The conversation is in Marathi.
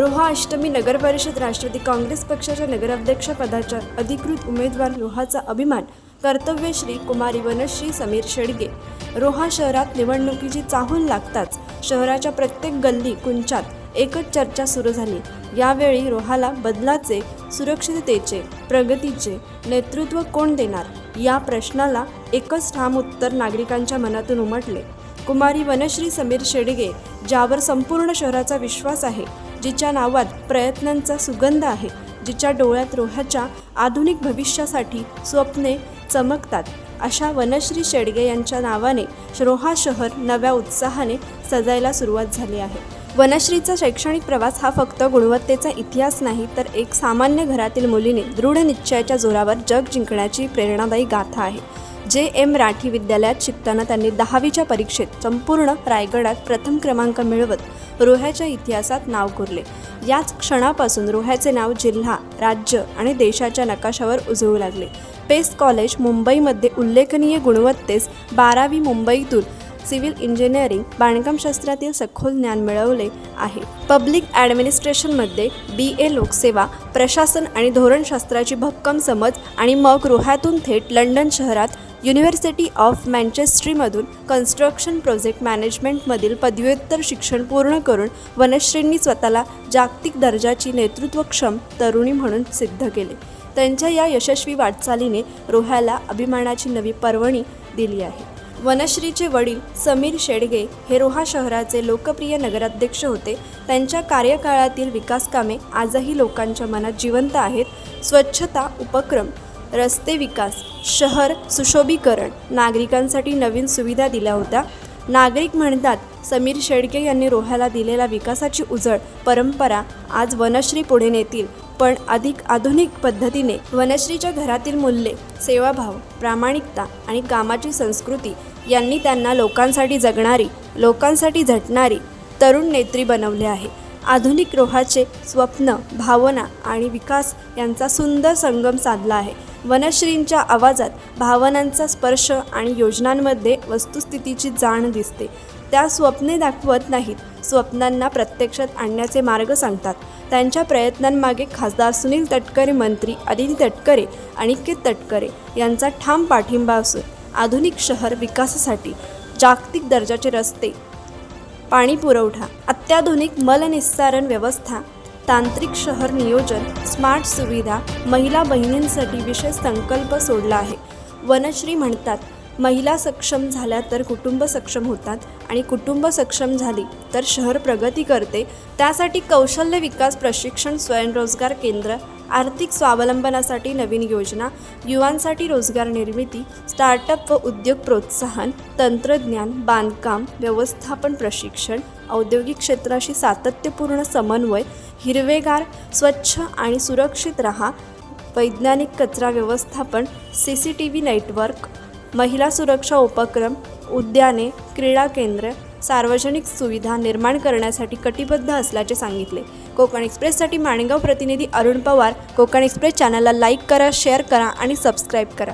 रोहा अष्टमी नगर परिषद राष्ट्रवादी काँग्रेस पक्षाच्या नगराध्यक्षपदाच्या अधिकृत उमेदवार रोहाचा अभिमान कर्तव्यश्री कुमारी वनश्री समीर शेडगे. रोहा शहरात निवडणुकीची चाहूल लागताच शहराच्या प्रत्येक गल्ली कुंचात एकच चर्चा सुरू झाली. यावेळी रोहाला बदलाचे सुरक्षिततेचे प्रगतीचे नेतृत्व कोण देणार? या प्रश्नाला एकच ठाम उत्तर नागरिकांच्या मनातून उमटले. कुमारी वनश्री समीर शेडगे ज्यावर संपूर्ण शहराचा विश्वास आहे जिच्या नावात प्रयत्नांचा सुगंध आहे जिच्या डोळ्यात रोह्याच्या आधुनिक भविष्यासाठी स्वप्ने चमकतात. अशा वनश्री शेडगे यांच्या नावाने रोहा शहर नव्या उत्साहाने सजायला सुरुवात झाली आहे. वनश्रीचा शैक्षणिक प्रवास हा फक्त गुणवत्तेचा इतिहास नाही तर एक सामान्य घरातील मुलीने दृढ निश्चयाच्या जोरावर जग जिंकण्याची प्रेरणादायी गाथा आहे. जे एम राठी विद्यालयात शिकताना त्यांनी दहावीच्या परीक्षेत संपूर्ण रायगडात प्रथम क्रमांक मिळवत रोह्याच्या इतिहासात नाव कोरले. याच क्षणापासून रोह्याचे नाव जिल्हा राज्य आणि देशाच्या नकाशावर उजळू लागले. पेस कॉलेज मुंबईमध्ये उल्लेखनीय गुणवत्तेस बारावी मुंबईतून सिव्हिल इंजिनिअरिंग बांधकामशास्त्रातील सखोल ज्ञान मिळवले आहे. पब्लिक ॲडमिनिस्ट्रेशनमध्ये बी ए लोकसेवा प्रशासन आणि धोरणशास्त्राची भक्कम समज आणि मग रोह्यातून थेट लंडन शहरात युनिव्हर्सिटी ऑफ मँचेस्ट्रीमधून कन्स्ट्रक्शन प्रोजेक्ट मॅनेजमेंटमधील पदव्युत्तर शिक्षण पूर्ण करून वनश्रींनी स्वतःला जागतिक दर्जाची नेतृत्वक्षम तरुणी म्हणून सिद्ध केले. त्यांच्या या यशस्वी वाटचालीने रोह्याला अभिमानाची नवी पर्वणी दिली आहे. वनश्रीचे वडील समीर शेडगे हे रोहा शहराचे लोकप्रिय नगराध्यक्ष होते. त्यांच्या कार्यकाळातील विकासकामे आजही लोकांच्या मनात जिवंत आहेत. स्वच्छता उपक्रम रस्ते विकास शहर सुशोभीकरण नागरिकांसाठी नवीन सुविधा दिल्या होत्या. नागरिक म्हणतात समीर शेडके यांनी रोह्याला दिलेला विकासाची उजळ परंपरा आज वनश्री पुढे नेतील पण अधिक आधुनिक पद्धतीने वनश्रीच्या घरातील मूल्ये सेवाभाव प्रामाणिकता आणि कामाची संस्कृती यांनी त्यांना लोकांसाठी जगणारी लोकांसाठी झटणारी तरुण नेत्री बनवले आहे. आधुनिक रोहाचे स्वप्न भावना आणि विकास यांचा सुंदर संगम साधला आहे. वनश्रींच्या आवाजात भावनांचा स्पर्श आणि योजनांमध्ये वस्तुस्थितीची जाण दिसते. त्या स्वप्ने दाखवत नाहीत स्वप्नांना प्रत्यक्षात आणण्याचे मार्ग सांगतात. त्यांच्या प्रयत्नांमागे खासदार सुनील तटकरे मंत्री अदिती तटकरे अनिकेत तटकरे यांचा ठाम पाठिंबा असून आधुनिक शहर विकासासाठी जागतिक दर्जाचे रस्ते पाणी पुरवठा अत्याधुनिक मलनिस्सारण व्यवस्था तांत्रिक शहर नियोजन स्मार्ट सुविधा महिला बहिणींसाठी विशेष संकल्प सोडला आहे. वनश्री म्हणतात महिला सक्षम झाल्या तर कुटुंब सक्षम होतात आणि कुटुंब सक्षम झाली तर शहर प्रगती करते. त्यासाठी कौशल्य विकास प्रशिक्षण स्वयंरोजगार केंद्र आर्थिक स्वावलंबनासाठी नवीन योजना युवांसाठी रोजगार निर्मिती स्टार्टअप व उद्योग प्रोत्साहन तंत्रज्ञान बांधकाम व्यवस्थापन प्रशिक्षण औद्योगिक क्षेत्राशी सातत्यपूर्ण समन्वय हिरवेगार स्वच्छ आणि सुरक्षित रहा वैज्ञानिक कचरा व्यवस्थापन C C T V network महिला सुरक्षा उपक्रम उद्याने क्रीडा केंद्र सार्वजनिक सुविधा निर्माण करण्यासाठी कटिबद्ध असल्याचे सांगितले. कोकण एक्सप्रेससाठी माणगाव प्रतिनिधी अरुण पवार कोकण एक्सप्रेस चॅनलला लाईक करा शेअर करा आणि सबस्क्राईब करा.